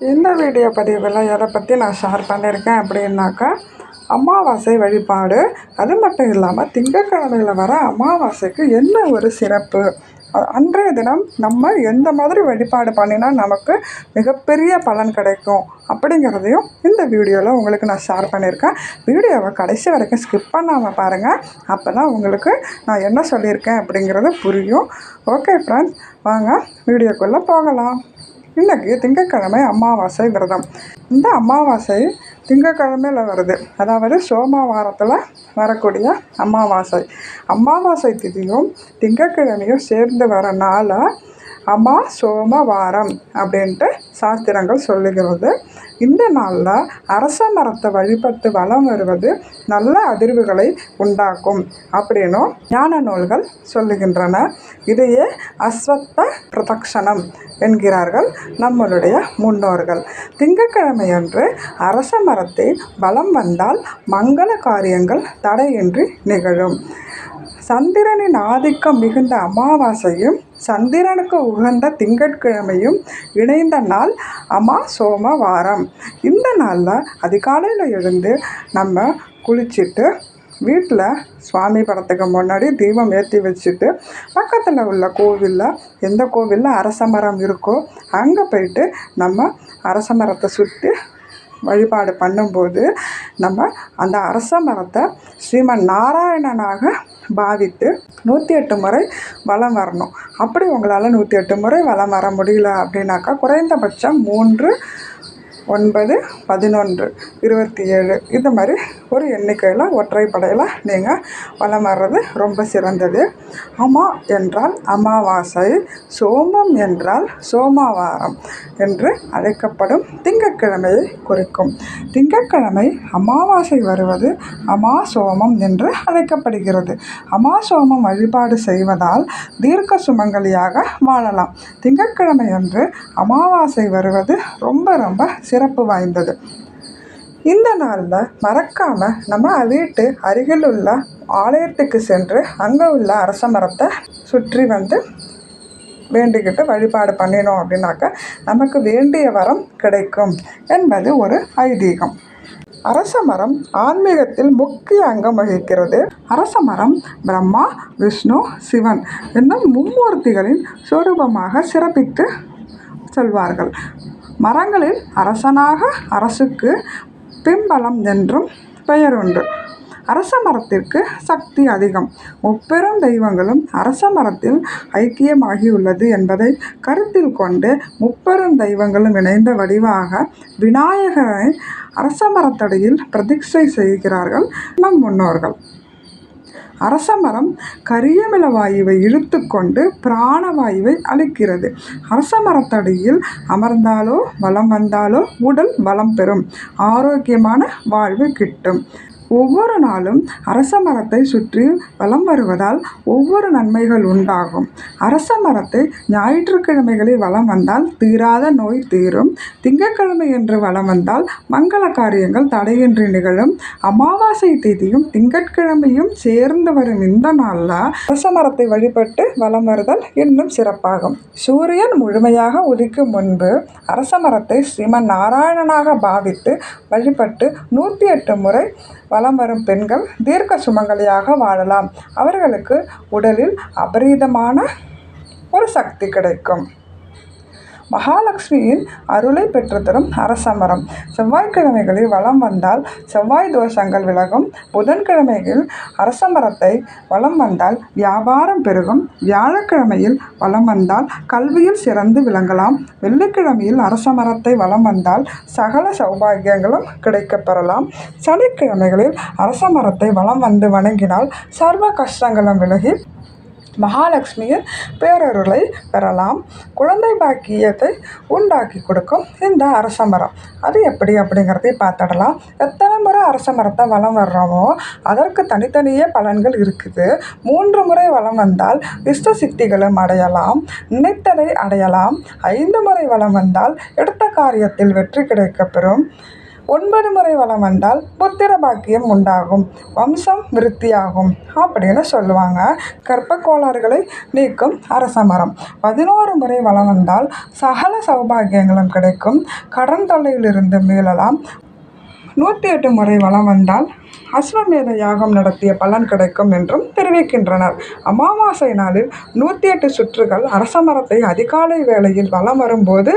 இந்த வீடியோ பதிவில் எதை பற்றி நான் ஷேர் பண்ணியிருக்கேன் அப்படின்னாக்கா அமாவாசை வழிபாடு. அது மட்டும் இல்லாமல் திங்கட்கிழமையில் வர அமாவாசைக்கு என்ன ஒரு சிறப்பு? அன்றைய தினம் நம்ம எந்த மாதிரி வழிபாடு பண்ணினா நமக்கு மிகப்பெரிய பலன் கிடைக்கும் அப்படிங்கிறதையும் இந்த வீடியோவில் உங்களுக்கு நான் ஷேர் பண்ணியிருக்கேன். வீடியோவை கடைசி வரைக்கும் ஸ்கிப் பண்ணாமல் பாருங்கள் அப்போ தான் உங்களுக்கு நான் என்ன சொல்லியிருக்கேன் அப்படிங்கிறது புரியும். ஓகே ஃப்ரெண்ட்ஸ் வாங்க வீடியோக்குள்ளே போகலாம். இன்னைக்கு திங்கட்கிழமை அமாவாசை விரதம். இந்த அமாவாசை திங்கட்கிழமையில் வருது. அதாவது சோமவாரத்தில் வரக்கூடிய அமாவாசை. அமாவாசை திதியும் திங்கட்கிழமையும் சேர்ந்து வர நாளாக அமா சோமவாரம் அப்படின்ட்டு சாஸ்திரங்கள் சொல்லுகிறது. இந்த நாளில் அரச மரத்தை வழிபட்டு வலம் வருவது நல்ல அதிர்வுகளை உண்டாக்கும் அப்படின்னும் ஞான நூல்கள் சொல்லுகின்றன. இதையே அஸ்வத்த பிரதக்ஷணம் என்கிறார்கள் நம்மளுடைய முன்னோர்கள். திங்கட்கிழமையன்று அரச மரத்தை வலம் வந்தால் மங்கள காரியங்கள் தடையின்றி நிகழும். சந்திரனின் ஆதிக்கம் மிகுந்த அமாவாசையும் சந்திரனுக்கு உகந்த திங்கட்கிழமையும் இணைந்த நாள் அமா சோமவாரம். இந்த நாளில் அதிகாலையில் எழுந்து நம்ம குளிச்சுட்டு வீட்டில் சுவாமி படத்துக்கு முன்னாடி தீபம் ஏற்றி வச்சுட்டு பக்கத்தில் உள்ள கோவிலில் எந்த கோவிலில் அரச மரம் இருக்கோ அங்கே போயிட்டு நம்ம அரச மரத்தை சுற்றி வழிபாடு பண்ணும்போது நம்ம அந்த அரச மரத்தை ஸ்ரீமன் நாராயணனாக பாதித்து நூற்றி எட்டு முறை வலம் வரணும். அப்படி உங்களால் நூற்றி எட்டு முறை வலம் வர முடியல அப்படின்னாக்கா குறைந்தபட்சம் மூன்று ஒன்பது பதினொன்று இருபத்தி ஏழு. இது மாதிரி ஒரு எண்ணிக்கையில் ஒற்றைப்படையில் நீங்கள் வளம் வர்றது ரொம்ப சிறந்தது. அமா என்றால் அமாவாசை சோமம் என்றால் சோமவாரம் என்று அழைக்கப்படும் திங்கட்கிழமையை குறிக்கும். திங்கட்கிழமை அமாவாசை வருவது அமா சோமம் என்று அழைக்கப்படுகிறது. அமா சோமம் வழிபாடு செய்வதால் தீர்க்க சுமங்கலியாக வாழலாம். திங்கட்கிழமை அன்று அமாவாசை வருவது ரொம்ப ரொம்ப சிறப்பு வாய்ந்தது. இந்த நாளில் மறக்காமல் நம்ம வீட்டு அருகில் உள்ள ஆலயத்துக்கு சென்று அங்கே உள்ள அரச மரத்தை சுற்றி வந்து வேண்டிக்கிட்டு வழிபாடு பண்ணினோம் அப்படின்னாக்க நமக்கு வேண்டிய வரம் கிடைக்கும் என்பது ஒரு ஐதீகம். அரச மரம் ஆன்மீகத்தில் முக்கிய அங்கம் வகிக்கிறது. அரச மரம் பிரம்மா விஷ்ணு சிவன் என்னும் மும்மூர்த்திகளின் சுரூபமாக சிறப்பித்து சொல்வார்கள். மரங்களில் அரசனாக அரசுக்கு பிம்பலம் என்றும் பெயர் உண்டு அரச மரத்திற்கு சக்தி அதிகம். முப்பெரும் தெய்வங்களும் அரச மரத்தில் ஐக்கியமாகியுள்ளது என்பதை கருத்தில் கொண்டு முப்பெரும் தெய்வங்களும் இணைந்த வடிவாக விநாயகரை அரச மரத்தடியில் பிரதிஷ்டை செய்கிறார்கள் நம் முன்னோர்கள். அரச மரம் கரியமில வாயுவை இழுத்துக்கொண்டு பிராணவாயுவை அளிக்கிறது. அரச மரத்தடியில் அமர்ந்தாலோ வலம் வந்தாலோ உடல் வளம் பெறும். ஆரோக்கியமான வாழ்வு கிட்டும். ஒவ்வொரு நாளும் அரச மரத்தை சுற்றி வலம் வருவதால் ஒவ்வொரு நன்மைகள் உண்டாகும். அரச மரத்தை ஞாயிற்றுக்கிழமைகளில் வலம் வந்தால் தீராத நோய் தீரும். திங்கட்கிழமை என்று வலம் வந்தால் மங்கள காரியங்கள் தடையின்றி நிகழும். அமாவாசை தேதியும் திங்கட்கிழமையும் சேர்ந்து வரும் இந்த நாளில் அரச மரத்தை வழிபட்டு வலம் வருதல் இன்னும் சிறப்பாகும். சூரியன் முழுமையாக உதிக்கும் முன்பு அரச மரத்தை ஸ்ரீமன் நாராயணனாக பாவித்து வழிபட்டு நூற்றி எட்டு முறை வலம் வரும் பெண்கள் தீர்க்க சுமங்கலியாக வாழலாம். அவர்களுக்கு உடலில் அபரீதமான ஒரு சக்தி கிடைக்கும். மகாலட்சுமியின் அருளை பெற்றுத்தரும் அரச மரம் செவ்வாய்க்கிழமைகளில் வளம் வந்தால் செவ்வாய் தோஷங்கள் விலகும். புதன்கிழமையில் அரச மரத்தை வலம் வந்தால் வியாபாரம் பெருகும். வியாழக்கிழமையில் வலம் வந்தால் கல்வியில் சிறந்து விளங்கலாம். வெள்ளிக்கிழமையில் அரச மரத்தை வந்தால் சகல சௌபாகியங்களும் கிடைக்கப் பெறலாம் சனிக்கிழமைகளில் அரச மரத்தை வந்து வணங்கினால் சர்வ கஷ்டங்களும் விலகி மகாலட்சுமியின் பேரருளை பெறலாம். குழந்தை பாக்கியத்தை உண்டாக்கி கொடுக்கும் இந்த அரச மரம். அது எப்படி அப்படிங்கிறதையும் பார்த்துடலாம். எத்தனை முறை அரச மரத்தை வளம் வர்றோமோ அதற்கு தனித்தனியே பலன்கள் இருக்குது. மூன்று முறை வளம் வந்தால் இஷ்ட சித்திகளும் அடையலாம். நினைத்ததை அடையலாம். ஐந்து முறை வளம் வந்தால் எடுத்த காரியத்தில் வெற்றி கிடைக்கப்பெறும் ஒன்பது முறை வளம் வந்தால் புத்திர பாக்கியம் உண்டாகும். வம்சம் விருத்தியாகும். அப்படின்னு சொல்லுவாங்க. கர்ப்ப கோளாறுகளை நீக்கும் அரச மரம். பதினோரு முறை வளம் வந்தால் சகல சௌபாகியங்களும் கிடைக்கும். கடன் தொல்லையிலிருந்து மீளலாம். நூற்றி எட்டு முறை வளம் வந்தால் அஸ்வமேத யாகம் நடத்திய பலன் கிடைக்கும் என்றும் தெரிவிக்கின்றனர். அமாவாசை நாளில் நூற்றி எட்டு சுற்றுகள் அரச மரத்தை அதிகாலை வேளையில் வலம் வரும்போது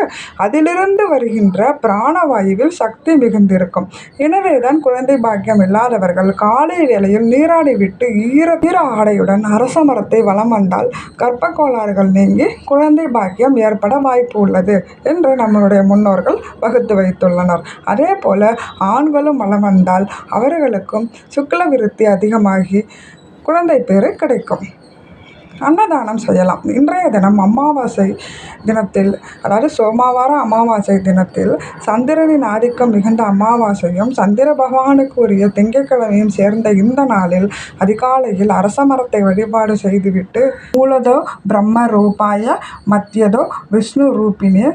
அதிலிருந்து வருகின்ற பிராணவாயுவில் சக்தி மிகுந்திருக்கும். எனவேதான் குழந்தை பாக்கியம் இல்லாதவர்கள் காலை வேளையில் நீராடி விட்டு ஈர ஈர ஆடையுடன் அரச மரத்தை வலம் வந்தால் கர்ப்ப கோளாறுகள் நீங்கி குழந்தை பாக்கியம் ஏற்பட வாய்ப்பு உள்ளது என்று நம்மளுடைய முன்னோர்கள் வகுத்து வைத்துள்ளனர். அதே போல ஆண்களும் வலம் வந்தால் அவர்களுக்கும் சுக்ல விருத்தி அதிகமாகி குழந்தை பேரு கிடைக்கும். அன்னதானம் செய்யலாம். இன்றைய தினம் அமாவாசை தினத்தில் அதாவது சோமவார அமாவாசை தினத்தில் சந்திரனின் ஆதிக்கம் மிகுந்த அமாவாசையும் சந்திர பகவானுக்கு உரிய திங்கட்கிழமையும் சேர்ந்த இந்த நாளில் அதிகாலையில் அரச மரத்தை வழிபாடு செய்துவிட்டு மூலதோ பிரம்ம ரூபாய மத்தியதோ விஷ்ணு ரூபினி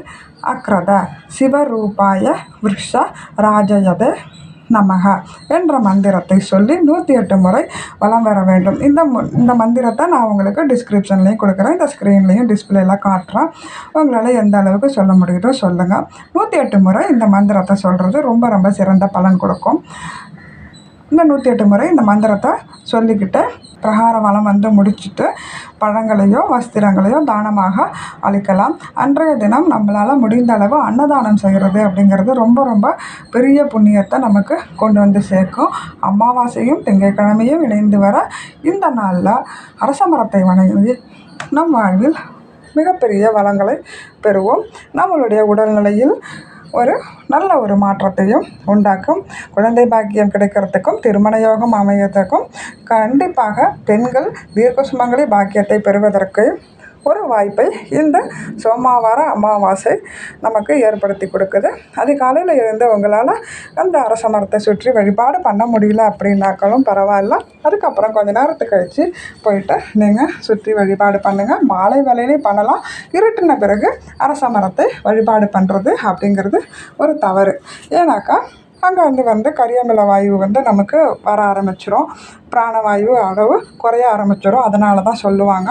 அக்ரத சிவரூபாய விருஷ ராஜயதே நமக என்ற மந்திரத்தை சொல்லி நூற்றி எட்டு முறை வலம் வர வேண்டும். இந்த இந்த மந்திரத்தை நான் உங்களுக்கு டிஸ்கிரிப்ஷன்லேயும் கொடுக்குறேன். இந்த ஸ்க்ரீன்லேயும் டிஸ்பிளேல காட்டுறேன். உங்களால் எந்த அளவுக்கு சொல்ல முடியுதோ சொல்லுங்கள் நூற்றி எட்டு முறை இந்த மந்திரத்தை சொல்கிறது ரொம்ப ரொம்ப சிறந்த பலன் கொடுக்கும். இந்த நூற்றி எட்டு முறை இந்த மந்திரத்தை சொல்லிக்கிட்டு பிரகார வளம் வந்து முடிச்சுட்டு பழங்களையோ வஸ்திரங்களையோ தானமாக அளிக்கலாம். அன்றைய தினம் நம்மளால் முடிந்த அளவு அன்னதானம் செய்கிறது அப்படிங்கிறது ரொம்ப ரொம்ப பெரிய புண்ணியத்தை நமக்கு கொண்டு வந்து சேர்க்கும். அமாவாசையும் திங்கட்கிழமையும் இணைந்து வர இந்த நாளில் அரச மரத்தை வணங்கி நம் வாழ்வில் மிகப்பெரிய வளங்களை பெறுவோம். நம்மளுடைய உடல்நிலையில் ஒரு நல்ல ஒரு மாற்றத்தையும் உண்டாக்கும். குழந்தை பாக்கியம் கிடைக்கிறதுக்கும் திருமண யோகம் அமையறதுக்கும் கண்டிப்பாக பெண்கள் தீர்க்க சுமங்கலி பாக்கியத்தை பெறுவதற்கு ஒரு வாய்ப்பை இந்த சோமாவார அமாவாசை நமக்கு ஏற்படுத்தி கொடுக்குது. அதிகாலையில் எழுந்து உங்களால் அந்த அரச மரத்தை சுற்றி வழிபாடு பண்ண முடியல அப்படின்னாக்களும் பரவாயில்ல. அதுக்கப்புறம் கொஞ்ச நேரத்துக்கு கழித்து போயிட்டு நீங்கள் சுற்றி வழிபாடு பண்ணுங்கள் மாலை வேலையிலே பண்ணலாம். இருட்டின பிறகு அரச மரத்தை வழிபாடு பண்ணுறது அப்படிங்கிறது ஒரு தவறு. ஏன்னாக்கா அங்கே வந்து வந்து கரியமில வாயு வந்து நமக்கு வர ஆரம்பிச்சிடும் பிராணவாயு அளவு குறைய ஆரம்பிச்சிடும் அதனால தான் சொல்லுவாங்க.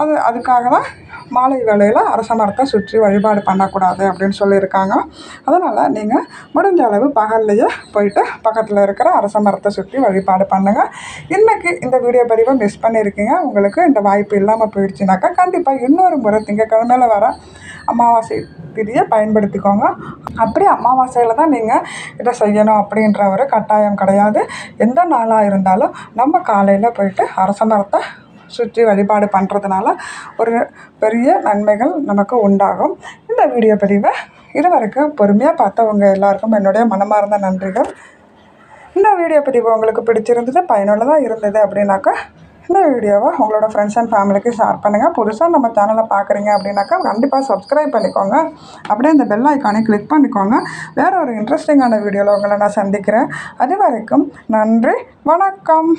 அது அதுக்காக தான் மாலை வேளையில் அரச மரத்தை சுற்றி வழிபாடு பண்ணக்கூடாது அப்படின்னு சொல்லியிருக்காங்க. அதனால் நீங்கள் முடிஞ்ச அளவு பகல்லையே போயிட்டு பக்கத்தில் இருக்கிற அரச மரத்தை சுற்றி வழிபாடு பண்ணுங்கள் இன்றைக்கி இந்த வீடியோ பதிவை மிஸ் பண்ணியிருக்கீங்க. உங்களுக்கு இந்த வாய்ப்பு இல்லாமல் போயிடுச்சுனாக்கா கண்டிப்பாக இன்னொரு முறை திங்கக்கிழமையில் வர அமாவாசை திதியை பயன்படுத்திக்கோங்க. அப்படி அமாவாசையில் தான் நீங்கள் இதை செய்யணும் அப்படின்ற ஒரு கட்டாயம் கிடையாது. எந்த நாளாக இருந்தாலும் நம்ம காலையில் போயிட்டு அரச மரத்தை சுற்றி வழிபாடு பண்ணுறதுனால ஒரு பெரிய நன்மைகள் நமக்கு உண்டாகும். இந்த வீடியோ பதிவை இதுவரைக்கும் பொறுமையாக பார்த்தவங்க எல்லாருக்கும் என்னுடைய மனமார்ந்த நன்றிகள். இந்த வீடியோ பதிவு உங்களுக்கு பிடிச்சிருந்தது பயனுள்ளதாக இருந்தது அப்படின்னாக்கா இந்த வீடியோவை உங்களோட ஃப்ரெண்ட்ஸ் அண்ட் ஃபேமிலிக்கு ஷேர் பண்ணுங்கள் புதுசாக நம்ம சேனலை பார்க்குறீங்க அப்படின்னாக்கா கண்டிப்பாக சப்ஸ்கிரைப் பண்ணிக்கோங்க. அப்படியே இந்த பெல் ஐக்கானை கிளிக் பண்ணிக்கோங்க. வேறு ஒரு இன்ட்ரெஸ்டிங்கான வீடியோவில் உங்களை நான் சந்திக்கிறேன். அது வரைக்கும் நன்றி வணக்கம்.